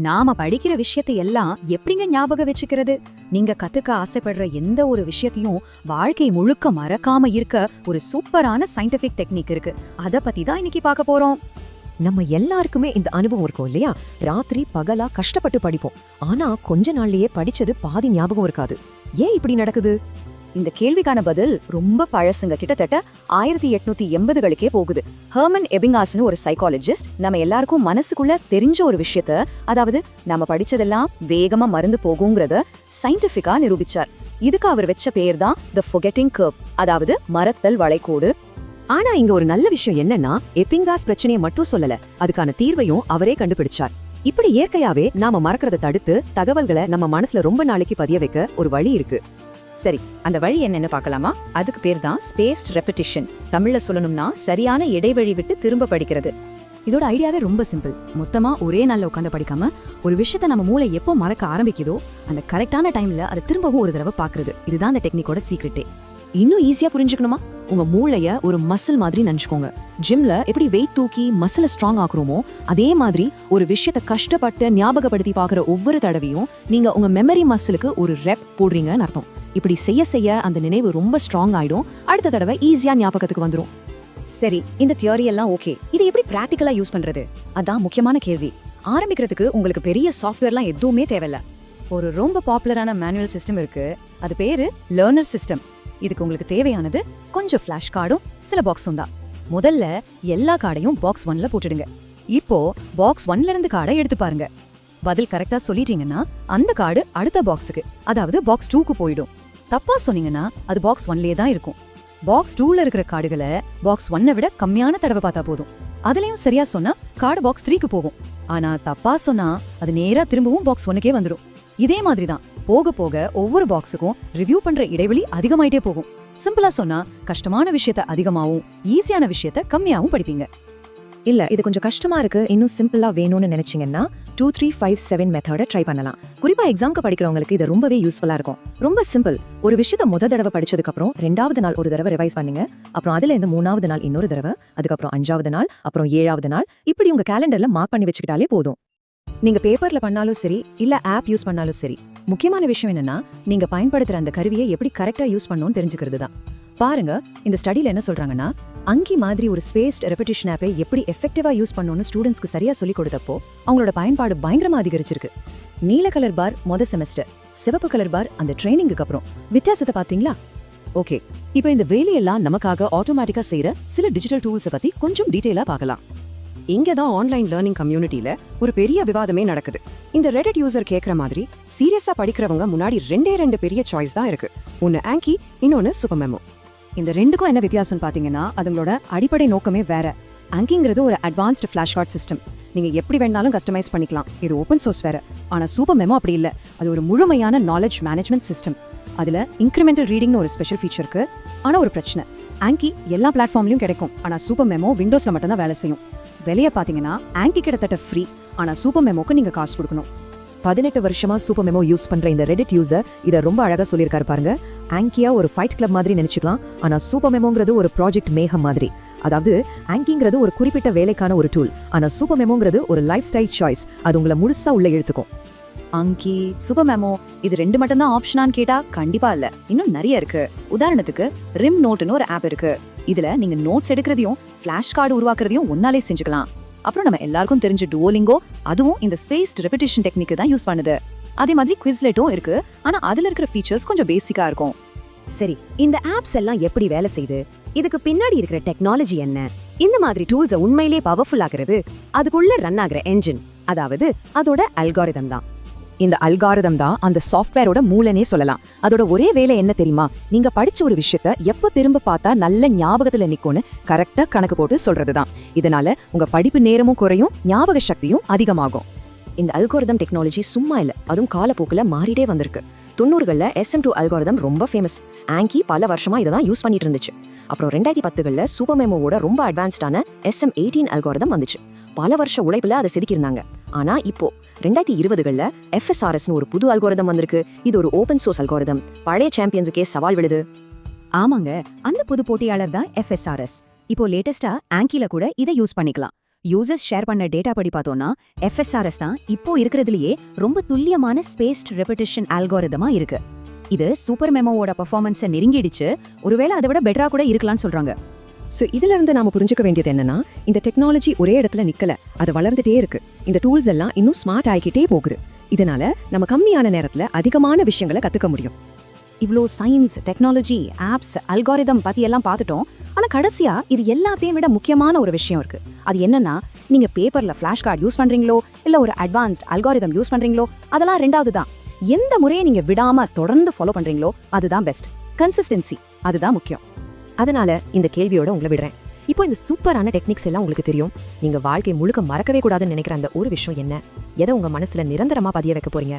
நாம படிக்கிற விஷயத்தை எல்லாம் எப்படிங்க ஞாபகம் வச்சுக்கிறது? நீங்க கத்துக்க ஆசைப்படுற எந்த ஒரு விஷயத்தையும் வாழ்க்கை முழுக்க மறக்காம இருக்க ஒரு சூப்பரான சயின்டிபிக் டெக்னிக் இருக்கு. அத பத்தி தான் இன்னைக்கு பார்க்க போறோம். நம்ம எல்லாருக்குமே இந்த அனுபவம் இருக்கும் இல்லையா? ராத்திரி பகலா கஷ்டப்பட்டு படிப்போம். ஆனா கொஞ்ச நாள்லயே படிச்சது பாதி ஞாபகம் இருக்காது. ஏன் இப்படி நடக்குது? இந்த கேள்விக்கான பதில் ரொம்ப பழசுங்க. கிட்டத்தட்ட ஆயிரத்தி எட்நூத்தி எண்பதுகளுக்கே போகுது. ஹெர்மன் எபிங்காஸ்னு ஒரு சைக்காலஜிஸ்ட் நம்ம எல்லாருக்கும் மனசுக்குள்ள தெரிஞ்ச ஒரு விஷயத்த அதாவது நம்ம படிச்சதெல்லாம் வேகமா மறந்து போகுங்கிறத சயின்டிபிக்கா நிரூபிச்சார். இதுக்கு அவர் வச்ச பேர் தான் த ஃபொகெட்டிங் கர்வ் அதாவது மறத்தல் வளைகோடு. ஆனா இங்க ஒரு நல்ல விஷயம் என்னன்னா எப்பிங்காஸ் பிரச்சனையை மட்டும் சொல்லல அதுக்கான தீர்வையும் அவரே கண்டுபிடிச்சார். இப்படி இயற்கையாவே நாம மறக்கறத தடுத்து தகவல்களை நம்ம மனசுல ரொம்ப நாளைக்கு பதிய வைக்க ஒரு வழி இருக்கு. சரி அந்த வழி என்னன்னு பார்க்கலாமா? அதுக்கு பேர் தான் ஸ்பேஸ்ட் ரெப்படிஷன் தமிழ்ல சொல்லணும்னா சரியான இடைவெளி விட்டு திரும்ப படிக்கிறது. இதோட ஐடியாவே ரொம்ப சிம்பிள் மொத்தமா ஒரே நாள்ல உட்காந்து படிக்காம ஒரு விஷயத்த நம்ம மூளை எப்போ மறக்க ஆரம்பிக்குதோ அந்த கரெக்டான டைம்ல அதை திரும்பவும் ஒரு தடவை பாக்குறது இதுதான் அந்த டெக்னிக்கோட சீக்ரெட்டே இன்னும் ஈஸியா புரிஞ்சுக்கணுமா? உங்க மூளைய ஒரு மசில் மாதிரி நினைச்சுக்கோங்க. ஜிம்ல எப்படி வெயிட் தூக்கி மசில ஸ்ட்ராங் ஆக்குறோமோ அதே மாதிரி ஒரு விஷயத்த கஷ்டப்பட்டு ஞாபகப்படுத்தி பாக்குற ஒவ்வொரு தடவையும் நீங்க உங்க மெமரி மசிலுக்கு ஒரு ரெப் போடுறீங்கன்னு அர்த்தம். இப்படி செய்ய செய்ய அந்த நினைவு ரொம்ப ஸ்ட்ராங் ஆயிடும். அடுத்த தடவை ஈஸியா ஞாபகத்துக்கு வந்துரும். சரி இந்த தியரி எல்லாம் ஓகே இது எப்படி பிராக்டிக்கலா யூஸ் பண்றது? அதான் முக்கியமான கேள்வி. ஆரம்பிக்கிறதுக்கு உங்களுக்கு பெரிய சாஃப்ட்வேர்லாம் எதுவுமே தேவையில்ல. ஒரு ரொம்ப பாப்புலரான மேனுவல் சிஸ்டம் இருக்கு. அது பேரு லேர்னர் சிஸ்டம் இதுக்கு உங்களுக்கு தேவையானது கொஞ்சம் ஃப்ளாஷ் கார்டும் சில பாக்ஸும் தான். முதல்ல எல்லா கார்டையும் பாக்ஸ் ஒன்ல போட்டுடுங்க. இப்போ பாக்ஸ் ஒன்ல இருந்து கார்டை எடுத்து பாருங்க. பதில் கரெக்டா சொல்லிட்டீங்கன்னா அந்த கார்டு அடுத்த பாக்ஸுக்கு அதாவது பாக்ஸ் டூக்கு போயிடும். தப்பா சொன்னீங்கன்னா அது பாக்ஸ் ஒன்லயே தான் இருக்கும். பாக்ஸ் டூல இருக்கிற கார்டுகளை பாக்ஸ் ஒன்னை விட கம்மியான தடவை பார்த்தா போதும். அதுலயும் சரியா சொன்னா கார்டு பாக்ஸ் த்ரீக்கு போகும். ஆனா தப்பா சொன்னா அது நேரா திரும்பவும் பாக்ஸ் ஒன்னுக்கே வந்துடும். இதே மாதிரி தான். போக போக ஒவ்வொரு பாக்ஸுக்கும் ரிவ்யூ பண்ற இடைவெளி அதிகமாயிட்டே போகும். சிம்பிளா சொன்னா கஷ்டமான விஷயத்த அதிகமாவும் ஈஸியான விஷயத்த கம்மியாவும் படிப்பீங்க. இல்ல இது கொஞ்சம் கஷ்டமா இருக்கு. இன்னும் சிம்பிளா வேணும்னு நினைச்சீங்கன்னா டூ த்ரீ ஃபைவ் செவன் மெத்தட ட்ரை பண்ணலாம். குறிப்பா எக்ஸாம்க்கு படிக்கிறவங்களுக்கு இது ரொம்பவே யூஸ்ஃபுல்லா இருக்கும். ரொம்ப சிம்பிள் ஒரு விஷயத்த முத தடவை படிச்சதுக்கு அப்புறம் ரெண்டாவது நாள் ஒரு தடவை ரிவைஸ் பண்ணுங்க. அப்புறம் அதுல இருந்து மூணாவது நாள் இன்னொரு தடவை அதுக்கப்புறம் அஞ்சாவது நாள் அப்புறம் ஏழாவது நாள். இப்படி உங்க கேலண்டர்ல மார்க் பண்ணி வச்சுக்கிட்டாலே போதும். நீங்க பேப்பர்ல பண்ணாலும் சரி இல்ல ஆப் யூஸ் பண்ணாலும் சரி முக்கியமான விஷயம் என்னன்னா நீங்க பயன்படுத்துற அந்த கருவியை எப்படி கரெக்டா யூஸ் பண்ணணும்னு தெரிஞ்சுக்கிறது தான் பாருங்க இந்த ஸ்டடியில என்ன சொல்றாங்கன்னா அங்கி மாதிரி ஒரு ஸ்பேஸ்ட் ரெப்படிஷன் ஆப்பை எப்படி எஃபெக்டிவா யூஸ் பண்ணணும்னு ஸ்டூடெண்ட்ஸ்க்கு சரியா சொல்லி கொடுத்தப்போ அவங்களோட பயன்பாடு பயங்கரமா அதிகரிச்சிருக்கு. நீல கலர் பார் மொத செமஸ்டர் சிவப்பு கலர் பார் அந்த ட்ரைனிங்க்கு அப்புறம். வித்தியாசத்தை பாத்தீங்களா? ஓகே இப்போ இந்த வேலையெல்லாம் நமக்காக ஆட்டோமேட்டிக்கா செய்யற சில டிஜிட்டல் டூல்ஸை பத்தி கொஞ்சம் டீடைலா பார்க்கலாம். இங்க தான் ஆன்லைன் லேர்னிங் கம்யூனிட்டில ஒரு பெரிய விவாதமே நடக்குது. இந்த ரெடிட் யூசர் கேட்குற மாதிரி சீரியஸா படிக்கிறவங்க முன்னாடி ரெண்டே ரெண்டு பெரிய சாய்ஸ் தான் இருக்கு. ஒன்னு ஆங்கி இன்னொன்னு சூப்பர் மெமோ இந்த ரெண்டுக்கும் என்ன வித்தியாசம்னு பாத்தீங்கன்னா அதுங்களோட அடிப்படை நோக்கமே வேற. ஆங்கிங்கிறது ஒரு அட்வான்ஸ்டு ஃப்ளாஷ் ஷார்ட் சிஸ்டம் நீங்க எப்படி வேணாலும் கஸ்டமைஸ் பண்ணிக்கலாம். இது ஓப்பன் சோர்ஸ் வேற. ஆனா சூப்பர் மெமோ அப்படி இல்ல. அது ஒரு முழுமையான நாலேஜ் மேனேஜ்மெண்ட் சிஸ்டம் அதுல இன்க்ரிமெண்டல் ரீடிங்னு ஒரு ஸ்பெஷல் ஃபீச்சர் இருக்குது ஆனா ஒரு பிரச்சனை. ஆங்கி எல்லா பிளாட்ஃபார்ம்லயும் கிடைக்கும். ஆனா சூப்பர் மெமோ விண்டோஸில் மட்டும்தான் வேலை செய்யும். விலைய பார்த்தீங்கன்னா ஆங்கி கிட்டத்தட்ட ஃப்ரீ ஆனால் சூப்பர் மெமோக்கு நீங்கள் காசு கொடுக்கணும். பதினெட்டு வருஷமா சூப்பர் மெமோ யூஸ் பண்ற இந்த ரெடிட் யூசர் இதை ரொம்ப அழகா சொல்லியிருக்காரு பாருங்க. ஆங்கியா ஒரு ஃபைட் கிளப் மாதிரி நினைச்சுக்கலாம். ஆனா சூப்பர் மெமோங்கிறது ஒரு ப்ராஜெக்ட் மேகம் மாதிரி. அதாவது ஆங்கிங்கிறது ஒரு குறிப்பிட்ட வேலைக்கான ஒரு டூல் ஆனா சூப்பர் மெமோங்கிறது ஒரு லைஃப் ஸ்டைல் சாய்ஸ் அது உங்களை முழுசா உள்ள இழுத்துக்கும். அங்கி சூப்பர் மெமோ இது ரெண்டு மட்டும் தான் ஆப்ஷனான்னு கேட்டா கண்டிப்பா இல்ல. இன்னும் நிறைய இருக்கு. உதாரணத்துக்கு ரிம் நோட்னு ஒரு ஆப் இருக்கு. இதுல நீங்க நோட்ஸ் எடுக்கிறதையும் ஃபிளாஷ் கார்டு உருவாக்குறதையும் ஒன்னாலே செஞ்சுக்கலாம். அப்புறம் நம்ம எல்லாருக்கும் தெரிஞ்ச டுவோலிங்கோ அதுவும் இந்த ஸ்பேஸ்ட் ரெபிடேஷன் டெக்னிக் தான் யூஸ் பண்ணுது. அதே மாதிரி குவிஸ்லெட்டும் இருக்கு. ஆனா அதுல இருக்கிற ஃபீச்சர்ஸ் கொஞ்சம் பேசிக்கா இருக்கும். சரி இந்த ஆப்ஸ் எல்லாம் எப்படி வேலை செய்யுது இதுக்கு பின்னாடி இருக்கிற டெக்னாலஜி என்ன? இந்த மாதிரி டூல்ஸை உண்மையிலே பவர்ஃபுல் ஆகுறது அதுக்குள்ள ரன் ஆகுற என்ஜின் அதாவது அதோட அல்காரிதம் தான். இந்த அல்காரிதம் தான் அந்த சாஃப்ட்வேரோட மூலனே சொல்லலாம். அதோட ஒரே வேலை என்ன தெரியுமா? நீங்க படிச்ச ஒரு விஷயத்த எப்ப திரும்ப பார்த்தா நல்ல ஞாபகத்துல நிக்கும்னு கரெக்டா கணக்கு போட்டு சொல்றதுதான். இதனால உங்க படிப்பு நேரமும் குறையும் ஞாபக சக்தியும் அதிகமாகும். இந்த அல்காரிதம் டெக்னாலஜி சும்மா இல்ல அதுவும் காலப்போக்குல மாறிட்டே வந்திருக்கு. தொண்ணூறுகளில் எஸ்எம் டூ அல்காரிதம் ரொம்ப ஃபேமஸ் ஆங்கி பல வருஷமாக இதை தான் யூஸ் பண்ணிட்டு இருந்துச்சு. அப்புறம் ரெண்டாயிரத்தி பத்துகளில் சூப்பர் மெமோவோட ரொம்ப அட்வான்ஸ்டான எஸ்எம் எயிட்டீன் அல்காரிதம் வந்துச்சு. பல வருஷ உழைப்பில் அதை செதுக்கியிருந்தாங்க. ஆனால் இப்போ ரெண்டாயிரத்தி இருபதுகளில் எஃப்எஸ்ஆர்எஸ்னு ஒரு புது அல்கோரதம் வந்திருக்கு. இது ஒரு ஓபன் சோர்ஸ் அல்கோரதம் பழைய சாம்பியன்ஸுக்கே சவால் விடுது ஆமாங்க அந்த புது போட்டியாளர் தான் எஃப்எஸ்ஆர்எஸ் இப்போ லேட்டஸ்டா ஆங்கில கூட இதை யூஸ் பண்ணிக்கலாம். யூசர்ஸ் ஷேர் பண்ண டேட்டா படி பார்த்தோம்னா எஃப்எஸ்ஆர்எஸ் தான் இப்போ இருக்கிறதுலயே ரொம்ப துல்லியமான ஸ்பேஸ்ட் ரெப்பிட்டிஷன் ஆல்கோரிதமா இருக்கு. இது சூப்பர் மெமோவோட பர்ஃபார்மன்ஸை நெருங்கிடுச்சு. ஒருவேளை அதை விட பெட்டரா கூட இருக்கலாம்னு சொல்றாங்க. ஸோ இதுல இருந்து நாம புரிஞ்சுக்க வேண்டியது என்னன்னா இந்த டெக்னாலஜி ஒரே இடத்துல நிக்கல. அது வளர்ந்துட்டே இருக்கு. இந்த டூல்ஸ் எல்லாம் இன்னும் ஸ்மார்ட் ஆகிக்கிட்டே போகுது. இதனால நம்ம கம்மியான நேரத்துல அதிகமான விஷயங்களை கத்துக்க முடியும். இவ்ளோ சயின்ஸ் டெக்னாலஜி ஆப்ஸ் அல்காரிதம் பத்தி எல்லாம் பார்த்துட்டோம். ஆனா கடைசியா இது எல்லாத்தையும் விட முக்கியமான ஒரு விஷயம் இருக்கு. அது என்னன்னா நீங்க பேப்பர்ல ஃபிளாஷ் கார்டு யூஸ் பண்றீங்களோ இல்ல ஒரு அட்வான்ஸ்ட் அல்காரிதம் யூஸ் பண்றீங்களோ அதெல்லாம் ரெண்டாவது தான். எந்த முறையை நீங்க விடாம தொடர்ந்து ஃபாலோ பண்றீங்களோ அதுதான் பெஸ்ட் கன்சிஸ்டன்சி அதுதான் முக்கியம். அதனால இந்த கேள்வியோட உங்களை விடுறேன். இப்போ இந்த சூப்பரான டெக்னிக்ஸ் எல்லாம் உங்களுக்கு தெரியும். நீங்க வாழ்க்கை முழுக்க மறக்கவே கூடாதுன்னு நினைக்கிற அந்த ஒரு விஷயம் என்ன? எதை உங்க மனசுல நிரந்தரமா பதிய வைக்க போறீங்க?